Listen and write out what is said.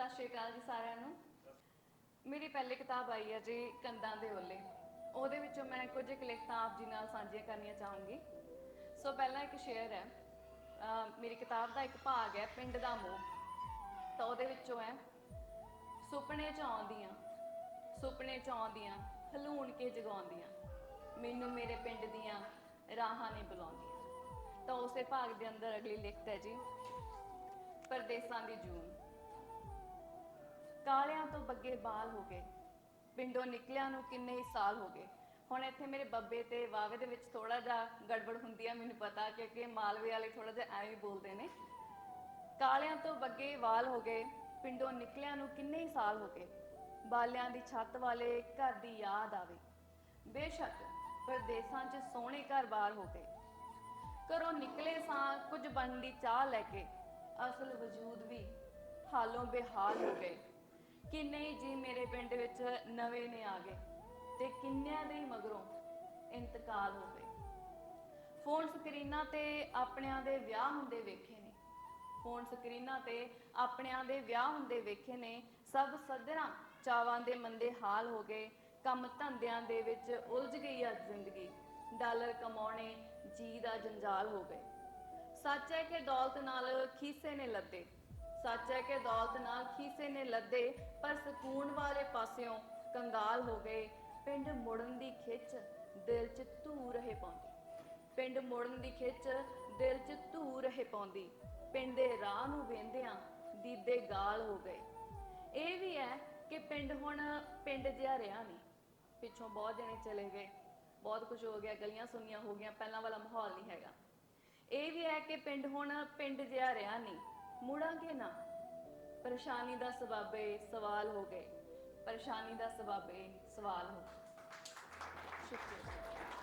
ਸਤਿ ਸ਼੍ਰੀ ਅਕਾਲ ਜੀ ਸਾਰਿਆਂ ਨੂੰ। ਮੇਰੀ ਪਹਿਲੀ ਕਿਤਾਬ ਆਈ ਹੈ ਜੀ ਕੰਦਾਂ ਦੇ ਓਲੇ। ਉਹਦੇ ਵਿੱਚੋਂ ਮੈਂ ਕੁਝ ਇੱਕ ਲਿਖਤਾਂ ਆਪ ਜੀ ਨਾਲ ਸਾਂਝੀਆਂ ਕਰਨੀਆਂ ਚਾਹੂੰਗੀ। ਸੋ ਪਹਿਲਾਂ ਇੱਕ ਸ਼ੇਅਰ ਹੈ। ਮੇਰੀ ਕਿਤਾਬ ਦਾ ਇੱਕ ਭਾਗ ਹੈ, ਪਿੰਡ ਦਾ ਮੋਹ। ਤਾਂ ਉਹਦੇ ਵਿੱਚੋਂ ਹੈ, ਸੁਪਨੇ ਚ ਆਉਂਦੀਆਂ, ਸੁਪਨੇ ਚ ਆਉਂਦੀਆਂ, ਹਲੂਣ ਕੇ ਜਗਾਉਂਦੀਆਂ। ਮੈਨੂੰ ਮੇਰੇ ਪਿੰਡ ਦੀਆਂ ਰਾਹਾਂ ਨੇ ਬੁਲਾਉਂਦੀਆਂ। ਤਾਂ ਉਸੇ ਭਾਗ ਦੇ ਅੰਦਰ ਅਗਲੀ ਲਿਖਤ ਹੈ ਜੀ, ਪਰਦੇਸਾਂ ਦੀ ਜੂਨ। ਕਾਲਿਆਂ ਤੋਂ ਬੱਗੇ ਬਾਲ ਹੋ ਗਏ। ਪਿੰਡੋਂ ਨਿਕਲਿਆਂ ਨੂੰ ਕਿੰਨੇ ਹੀ ਸਾਲ ਹੋ ਗਏ। ਹੁਣ ਇੱਥੇ ਮੇਰੇ ਬੱਬੇ ਤੇ ਵਾਵੇ ਦੇ ਵਿੱਚ ਥੋੜਾ ਜਿਹਾ ਗੜਬੜ ਹੁੰਦੀ ਆ, ਮੈਨੂੰ ਪਤਾ, ਕਿਉਂਕਿ ਮਾਲਵੇ ਵਾਲੇ ਥੋੜਾ ਜਿਹਾ ਐਵੇਂ ਬੋਲਦੇ ਨੇ। ਕਾਲਿਆਂ ਤੋਂ ਬੱਗੇ ਵਾਲ ਹੋ ਗਏ, ਪਿੰਡੋਂ ਨਿਕਲਿਆਂ ਨੂੰ ਕਿੰਨੇ ਹੀ ਸਾਲ ਹੋ ਗਏ। ਬਾਲਿਆਂ ਦੀ ਛੱਤ ਵਾਲੇ ਘਰ ਦੀ ਯਾਦ ਆਵੇ। ਬੇਸ਼ੱਕ ਪਰਦੇਸਾਂ 'ਚ ਸੋਹਣੇ ਘਰ-ਬਾਰ ਹੋ ਗਏ। ਘਰੋਂ ਨਿਕਲੇ ਸਾਂ ਕੁਝ ਬਣਨ ਦੀ ਚਾਹ ਲੈ ਕੇ, ਅਸਲ ਵਜੂਦ ਵੀ ਹਾਲੋਂ ਬੇਹਾਲ ਹੋ ਗਏ। ਕਿੰਨੇ ਹੀ ਜੀ, ਮੇਰੇ ਪਿੰਡ ਵਿੱਚ ਨਵੇਂ ਨੇ ਆ ਗਏ ਤੇ ਕਿੰਨਿਆਂ ਦੇ ਮਗਰੋਂ ਇੰਤਕਾਲ ਹੋ ਗਏ ਫੋਨ ਸਕਰੀਨਾਂ ਤੇ ਆਪਣਿਆਂ ਦੇ ਵਿਆਹ ਹੁੰਦੇ ਵੇਖੇ ਨੇ। ਫੋਨ ਸਕਰੀਨਾਂ ਤੇ ਆਪਣਿਆਂ ਦੇ ਵਿਆਹ ਹੁੰਦੇ ਵੇਖੇ ਨੇ। ਸਭ ਸੱਜਣਾ ਚਾਵਾਂ ਦੇ ਮੰਦੇ ਹਾਲ ਹੋ ਗਏ। ਕੰਮ ਧੰਦਿਆਂ ਦੇ ਵਿੱਚ ਉਲਝ ਗਈ ਅੱਜ ਜ਼ਿੰਦਗੀ। ਡਾਲਰ ਕਮਾਉਣੇ ਜੀ ਦਾ ਜੰਜਾਲ ਹੋ ਗਏ। ਸੱਚ ਹੈ ਕਿ ਦੌਲਤ ਨਾਲ ਖੀਸੇ ਨੇ ਲੱਦੇ। ਸੱਚ ਹੈ ਕਿ ਦੌਲਤ ਨਾਲ ਖੀਸੇ ਨੇ ਲੱਦੇ, ਪਰ ਸਕੂਨ ਵਾਲੇ ਪਾਸਿਓਂ ਕੰਗਾਲ ਹੋ ਗਏ। ਪਿੰਡ ਮੁੜਨ ਦੀ ਖਿੱਚ ਦਿਲ 'ਚ ਧੂ ਰਹੇ ਪਾਉਂਦੀ। ਪਿੰਡ ਮੁੜਨ ਦੀ ਖਿੱਚ ਦਿਲ 'ਚ ਧੂ ਰਹੇ ਪਾਉਂਦੀ। ਪਿੰਡ ਦੇ ਰਾਹ ਨੂੰ ਵੇਂਦਿਆਂ ਦੀਦੇ ਗਾਲ ਹੋ ਗਏ। ਇਹ ਵੀ ਹੈ ਕਿ ਪਿੰਡ ਹੁਣ ਪਿੰਡ ਜਿਹਾ ਰਿਹਾ ਨਹੀਂ। ਪਿੱਛੋਂ ਬਹੁਤ ਜਣੇ ਚਲੇ ਗਏ। ਬਹੁਤ ਕੁਝ ਹੋ ਗਿਆ, ਗਲੀਆਂ ਸੁੰਨੀਆਂ ਹੋ ਗਈਆਂ, ਪਹਿਲਾਂ ਵਾਲਾ ਮਾਹੌਲ ਨਹੀਂ ਹੈਗਾ। ਇਹ ਵੀ ਹੈ ਕਿ ਪਿੰਡ ਹੁਣ ਪਿੰਡ ਜਿਹਾ ਰਿਹਾ ਨਹੀਂ। ਮੁੜਾਂਗੇ ਨਾ। ਪਰੇਸ਼ਾਨੀ ਦਾ ਸਬਬ ਏ ਸਵਾਲ ਹੋ ਗਏ। ਪਰੇਸ਼ਾਨੀ ਦਾ ਸਬਬ ਏ ਸਵਾਲ ਹੋ ਗਏ। ਸ਼ੁਕਰੀਆ।